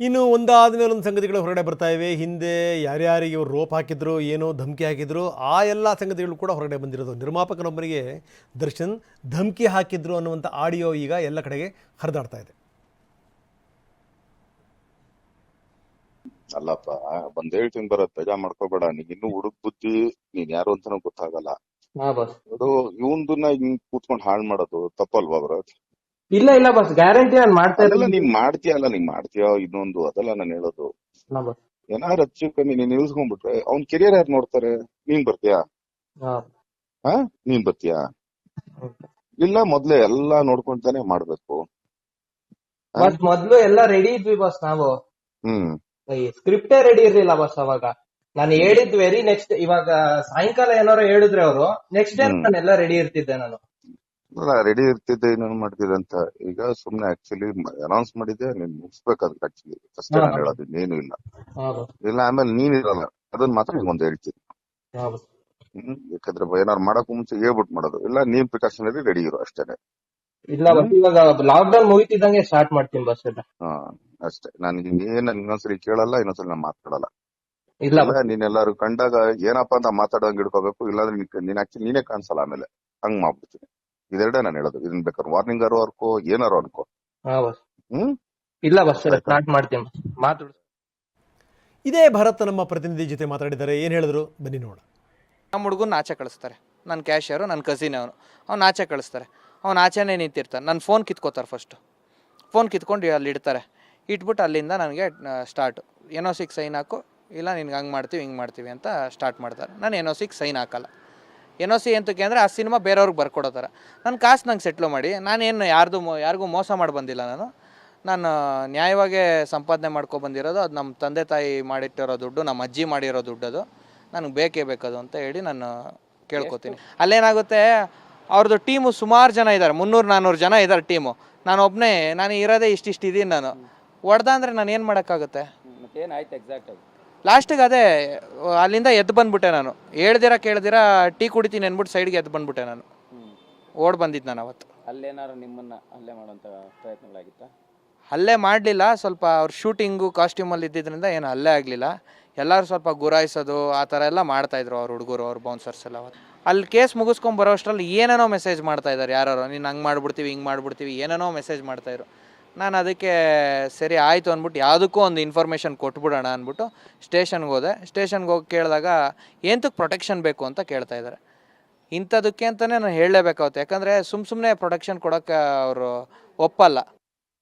ಇನ್ನು ಒಂದಾದ ಮೇಲೆ ಒಂದು ಸಂಗತಿಗಳು ಹೊರಗಡೆ ಬರ್ತಾ ಇವೆ. ಹಿಂದೆ ಯಾರ್ಯಾರಿಗೆ ಇವರು ರೋಪ್ ಹಾಕಿದ್ರು ಏನೋ ಧಮಕಿ ಹಾಕಿದ್ರು ಆ ಎಲ್ಲ ಸಂಗತಿಗಳು ಕೂಡ ಹೊರಗಡೆ ಬಂದಿರೋದು. ನಿರ್ಮಾಪಕನೊಬ್ಬರಿಗೆ ದರ್ಶನ್ ಧಮಕಿ ಹಾಕಿದ್ರು ಅನ್ನುವಂಥ ಆಡಿಯೋ ಈಗ ಎಲ್ಲ ಕಡೆಗೆ ಹರಿದಾಡ್ತಾ ಇದೆ. ಅಲ್ಲಪ್ಪ ಬಂದ ಹೇಳ್ತೀನಿ ಬರ ಬೇಜಾ ಮಾಡ್ಕೋಬೇಡ. ನೀನ್ ಇನ್ನು ಹುಡುಕ್ ಬುದ್ಧಿ ನೀನ್ ಯಾರು ಅಂತಾನೂ ಗೊತ್ತಾಗಲ್ಲ. ಹಾ ಬಸ್ ಅದು ಇವಂದನ್ನ ಹಿಂಗ್ ಕೂತ್ಕೊಂಡ್ ಹಾಳ್ ಮಾಡೋದು ತಪ್ಪಲ್ವಾ ಭರತ್ ಇಲ್ಲ ಇಲ್ಲ ಬಸ್ ಗ್ಯಾರಂಟಿ ನಾನು ಮಾಡ್ತಾ ಅದೆಲ್ಲ ನೀನ್ ಮಾಡ್ತೀಯಲ್ಲ ನೀನ್ ಮಾಡ್ತೀಯ ಇನ್ನೊಂದು? ಅದೆಲ್ಲ ನಾನು ಹೇಳೋದು. ಏನಾದ್ರು ಬಸ್ ಏನಾರು ಹೆಚ್ಚು ಕಮ್ಮಿ ನೀನ್ ನಿಲ್ಸ್ಕೊಂಡ್ಬಿಟ್ರೆ ಅವ್ನ್ ಕೆರಿಯರ್ ಯಾರು ನೋಡ್ತಾರೆ? ನೀನ್ ಬರ್ತೀಯಾ? ಹಾ. ಹಾ? ನೀನ್ ಬರ್ತೀಯಾ? ಇಲ್ಲ ಮೊದ್ಲೇ ಎಲ್ಲಾ ನೋಡ್ಕೊಂತಾನೆ ಮಾಡ್ಬೇಕು. ಬಸ್ ಮೊದ್ಲು ಎಲ್ಲ ರೆಡಿ ಇದ್ವಿ ಬಸ್ ನಾವು. ಹ್ಮ್. ಸ್ಕ್ರಿಪ್ಟೇ ರೆಡಿ ಇರ್ಲಿಲ್ಲ ಬಸ್ ಅವಾಗ. ನಾನು ಹೇಳಿದ್ ವೆರಿ ನೆಕ್ಸ್ಟ್ ಇವಾಗ ಸಾಯಂಕಾಲ ಏನಾರು ಹೇಳಿದ್ರೆ ಅವರು ನೆಕ್ಸ್ಟ್ ಡೇ ನಾನು ಎಲ್ಲ ರೆಡಿ ಇರ್ತಿದ್ದೆ ನಾನು. ರೆಡಿ ಇರ್ತಿದ್ದೆ ಇನ್ನೊಂದು ಮಾಡ್ತಿದ್ದೆ ಅಂತ. ಈಗ ಸುಮ್ನೆ ಆಕ್ಚುಲಿ ಅನೌನ್ಸ್ ಮಾಡಿದ್ದೆ ನೀನ್ ಮುಗಿಸ್ಬೇಕಾದ್ರೆ ಅದಕ್ಕೆ ಆಕ್ಚುಲಿ ಹಾ. ನಾನು ಹೇಳೋದು ಇನ್ನೇನು ಇಲ್ಲ. ಇಲ್ಲ ಆಮೇಲೆ ನೀನ್ ಇರಲ್ಲ. ಅದನ್ನ ಮಾತ್ರ ನಿಮ್ಗೊಂದು ಹೇಳ್ತೀನಿ. ಯಾಕಂದ್ರೆ ಏನಾರು ಮಾಡಕ್ ಮುಂಚೆ ಹೇಳ್ಬಿಟ್ಟು ಮಾಡೋದು. ಇಲ್ಲ ನೀನ್ ಪ್ರಿಕಾಷನರಿ ರೆಡಿ ಇರು ಅಷ್ಟೇನೆ. ಇಲ್ಲ ಇವಾಗ ಲಾಕ್ ಡೌನ್ ಮುಗಿತಿದ್ದಂಗೆ ಸ್ಟಾರ್ಟ್ ಮಾಡ್ತೀನಿ ಬಸ್ ಎಲ್ಲ. ಹಾ ಅಷ್ಟೇ. ನಾನು ಏನ್ ಇನ್ನೊಂದ್ಸರಿ ಕೇಳಲ್ಲ ಇನ್ನೊಂದ್ಸರಿ ನಾನು ಮಾತಾಡಲ್ಲ. ಇಲ್ಲ ಇಲ್ಲ ನೀನ್ ಎಲ್ಲಾರು ಕಂಡಾಗ ಏನಪ್ಪಾ ಅಂತ ಮಾತಾಡೋಂಗ್ ಹಿಡ್ಕೋಬೇಕು ಇಲ್ಲಾಂದ್ರೆ ನೀನ್ ಆಕ್ಚುಲಿ ನೀನೇ ಕಾಣಿಸಲ್ಲ ಆಮೇಲೆ. ಹಂಗ್ ಮಾಡ್ಬಿಡ್ತೀನಿ. ಇದೆರಡೇ ನಾನು ಹೇಳೋದು. ಇದನ್ ಬೇಕಾದ್ರೆ ವಾರ್ನಿಂಗ್ ಆರು ಅನ್ಕೋ ಏನಾರು ಅನ್ಕೋ. ಹಾ ಬಸ್ ಹ್ಮ್? ಇಲ್ಲ ಬಸ್ ಸ್ಟಾರ್ಟ್ ಮಾಡ್ತೀನಿ ಮಾತಾಡ. ಇದೇ ಭರತ್ ನಮ್ಮ ಪ್ರತಿನಿಧಿ ಜೊತೆ ಮಾತಾಡಿದ್ದಾರೆ. ಏನು ಹೇಳಿದ್ರು? ಬನ್ನಿ ನೋಡ ನಮ್ಮ ಹುಡುಗನ ಆಚೆ ಕಳಿಸ್ತಾರೆ. ನನ್ನ ಕ್ಯಾಶಿಯರು ನನ್ನ ಕಸಿನ್ ಅವನು. ಅವ್ನು ಆಚೆ ಕಳಿಸ್ತಾರೆ. ಅವ್ನು ಆಚೆನೇ ನಿಂತಿರ್ತಾನೆ. ನನ್ನ ಫೋನ್ ಕಿತ್ಕೋತಾರೆ ಫಸ್ಟು ಫೋನ್ ಕಿತ್ಕೊಂಡು ಅಲ್ಲಿ ಇಡ್ತಾರೆ. ಇಟ್ಬಿಟ್ಟು ಅಲ್ಲಿಂದ ನನಗೆ ಸ್ಟಾರ್ಟು ಏನೋ ಸಿಕ್ ಸೈನ್ ಹಾಕು. ಇಲ್ಲ ನಿನ್ಗೆ ಹಂಗೆ ಮಾಡ್ತೀವಿ ಹಿಂಗೆ ಮಾಡ್ತೀವಿ ಅಂತ ಸ್ಟಾರ್ಟ್ ಮಾಡ್ತಾರೆ. ನಾನು ಏನೋ ಸಿಕ್ ಸೈನ್ ಹಾಕಲ್ಲ. ಏನೋ ಸಿ ಎಂತಕ್ಕೆ ಅಂದರೆ ಆ ಸಿನಿಮಾ ಬೇರೆಯವ್ರಿಗೆ ಬರ್ಕೊಡೋ ಥರ. ನನ್ನ ಕಾಸು ನಂಗೆ ಸೆಟ್ಲು ಮಾಡಿ ನಾನೇನು ಯಾರ್ದು ಮೋ ಯಾರಿಗೂ ಮೋಸ ಮಾಡಿ ಬಂದಿಲ್ಲ ನಾನು. ನಾನು ನ್ಯಾಯವಾಗೇ ಸಂಪಾದನೆ ಮಾಡ್ಕೊ ಬಂದಿರೋದು ಅದು ನಮ್ಮ ತಂದೆ ತಾಯಿ ಮಾಡಿಟ್ಟಿರೋ ದುಡ್ಡು ನಮ್ಮ ಅಜ್ಜಿ ಮಾಡಿರೋ ದುಡ್ಡು ಅದು. ನನಗೆ ಬೇಕೇ ಬೇಕದು ಅಂತ ಹೇಳಿ ನಾನು ಕೇಳ್ಕೊತೀನಿ. ಅಲ್ಲೇನಾಗುತ್ತೆ ಅವ್ರದ್ದು ಟೀಮು ಸುಮಾರು ಜನ ಇದ್ದಾರೆ ಮುನ್ನೂರು ನಾನ್ನೂರು ಜನ ಇದ್ದಾರೆ ಟೀಮು. ನಾನು ಒಬ್ಬನೇ ನಾನು ಇರೋದೇ ಇಷ್ಟಿಷ್ಟು ಇದೀನಿ ನಾನು. ಹೊಡೆದ ಅಂದರೆ ನಾನು ಏನು ಮಾಡೋಕ್ಕಾಗುತ್ತೆ ಮತ್ತೇನಾಯ್ತು ಎಕ್ಸಾಕ್ಟ್ ಆಗಿ? ಲಾಸ್ಟಿಗೆ ಅದೇ ಅಲ್ಲಿಂದ ಎದ್ದು ಬಂದ್ಬಿಟ್ಟೆ ನಾನು. ಹೇಳ್ದಿರ ಕೇಳ್ದಿರ ಟೀ ಕುಡಿತೀನಿ ಅಂದ್ಬಿಟ್ಟು ಸೈಡ್ಗೆ ಎದ್ದು ಬಂದ್ಬಿಟ್ಟೆ ನಾನು. ಓಡ್ ಬಂದಿದ್ದು ನಾನು ಅವತ್ತು. ಅಲ್ಲೇನಾದ್ರು ನಿಮ್ಮನ್ನ ಹಲ್ಲೆ ಮಾಡುವಂತ ಪ್ರಯತ್ನಗಳಾಗಿತ್ತಾ? ಅಲ್ಲೇ ಮಾಡಲಿಲ್ಲ ಸ್ವಲ್ಪ ಅವ್ರ ಶೂಟಿಂಗು ಕಾಸ್ಟ್ಯೂಮಲ್ಲಿ ಇದ್ದಿದ್ದರಿಂದ ಏನು ಅಲ್ಲೇ ಆಗಲಿಲ್ಲ. ಎಲ್ಲರೂ ಸ್ವಲ್ಪ ಗುರಾಯಿಸೋದು ಆ ಥರ ಎಲ್ಲ ಮಾಡ್ತಾಯಿದ್ರು ಅವ್ರ ಹುಡುಗರು ಅವ್ರ ಬೌನ್ಸರ್ಸ್ ಎಲ್ಲ ಅವತ್ತು. ಅಲ್ಲಿ ಕೇಸ್ ಮುಗಿಸ್ಕೊಂಡು ಬರೋಷ್ಟರಲ್ಲಿ ಏನೇನೋ ಮೆಸೇಜ್ ಮಾಡ್ತಾ ಇದ್ದಾರೆ ಯಾರು ನೀನು ಹಂಗೆ ಮಾಡ್ಬಿಡ್ತೀವಿ ಹಿಂಗೆ ಮಾಡ್ಬಿಡ್ತೀವಿ ಏನೇನೋ ಮೆಸೇಜ್ ಮಾಡ್ತಾಯಿದ್ರು ನಾನು ಅದಕ್ಕೆ ಸರಿ ಆಯಿತು ಅಂದ್ಬಿಟ್ಟು ಯಾವುದಕ್ಕೂ ಒಂದು ಇನ್ಫಾರ್ಮೇಷನ್ ಕೊಟ್ಬಿಡೋಣ ಅಂದ್ಬಿಟ್ಟು ಸ್ಟೇಷನ್ಗೆ ಹೋದೆ. ಸ್ಟೇಷನ್ಗೆ ಹೋಗಿ ಕೇಳಿದಾಗ ಎಂತಕ್ಕೆ ಪ್ರೊಟೆಕ್ಷನ್ ಬೇಕು? ಅಂತ ಕೇಳ್ತಾ ಇದ್ದಾರೆ. ಇಂಥದಕ್ಕೆ ಅಂತಲೇ ನಾನು ಹೇಳಲೇಬೇಕಾಗುತ್ತೆ ಯಾಕಂದರೆ ಸುಮ್ಮ ಸುಮ್ಮನೆ ಪ್ರೊಟೆಕ್ಷನ್ ಕೊಡೋಕ್ಕೆ ಅವರು ಒಪ್ಪಲ್ಲ.